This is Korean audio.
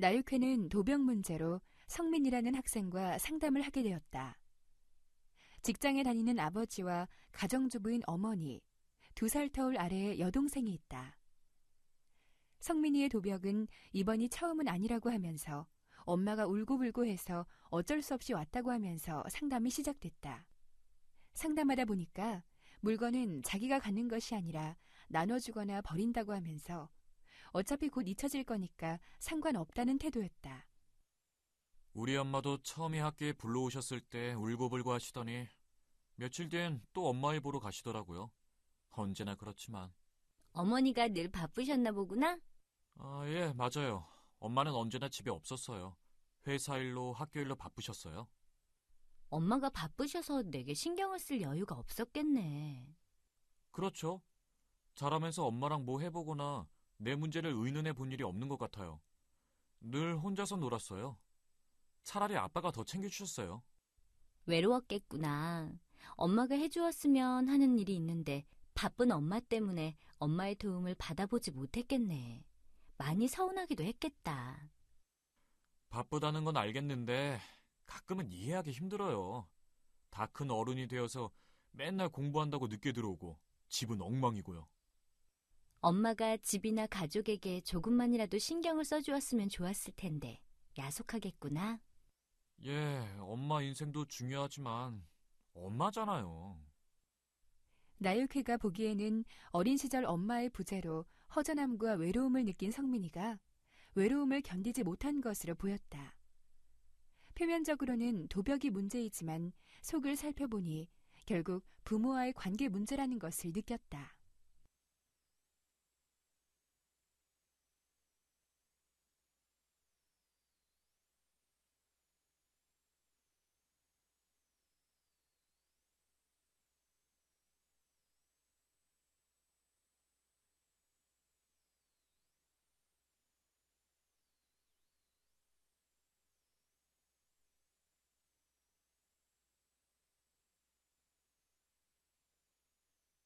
나육회는 도병 문제로 성민이라는 학생과 상담을 하게 되었다. 직장에 다니는 아버지와 가정주부인 어머니, 두 살 터울 아래에 여동생이 있다. 성민이의 도벽은 이번이 처음은 아니라고 하면서 엄마가 울고불고 해서 어쩔 수 없이 왔다고 하면서 상담이 시작됐다. 상담하다 보니까 물건은 자기가 갖는 것이 아니라 나눠주거나 버린다고 하면서 어차피 곧 잊혀질 거니까 상관없다는 태도였다. 우리 엄마도 처음에 학교에 불러오셨을 때 울고불고 하시더니 며칠 뒤엔 또 엄마를 보러 가시더라고요. 언제나 그렇지만. 어머니가 늘 바쁘셨나 보구나? 아, 예, 맞아요. 엄마는 언제나 집에 없었어요. 회사 일로 학교 일로 바쁘셨어요. 엄마가 바쁘셔서 내게 신경을 쓸 여유가 없었겠네. 그렇죠. 자라면서 엄마랑 뭐 해보거나 내 문제를 의논해 본 일이 없는 것 같아요. 늘 혼자서 놀았어요. 차라리 아빠가 더 챙겨주셨어요. 외로웠겠구나. 엄마가 해주었으면 하는 일이 있는데 바쁜 엄마 때문에 엄마의 도움을 받아보지 못했겠네. 많이 서운하기도 했겠다. 바쁘다는 건 알겠는데 가끔은 이해하기 힘들어요. 다 큰 어른이 되어서 맨날 공부한다고 늦게 들어오고 집은 엉망이고요. 엄마가 집이나 가족에게 조금만이라도 신경을 써주었으면 좋았을 텐데 야속하겠구나. 예, 엄마 인생도 중요하지만 엄마잖아요. 나육회가 보기에는 어린 시절 엄마의 부재로 허전함과 외로움을 느낀 성민이가 외로움을 견디지 못한 것으로 보였다. 표면적으로는 도벽이 문제이지만 속을 살펴보니 결국 부모와의 관계 문제라는 것을 느꼈다.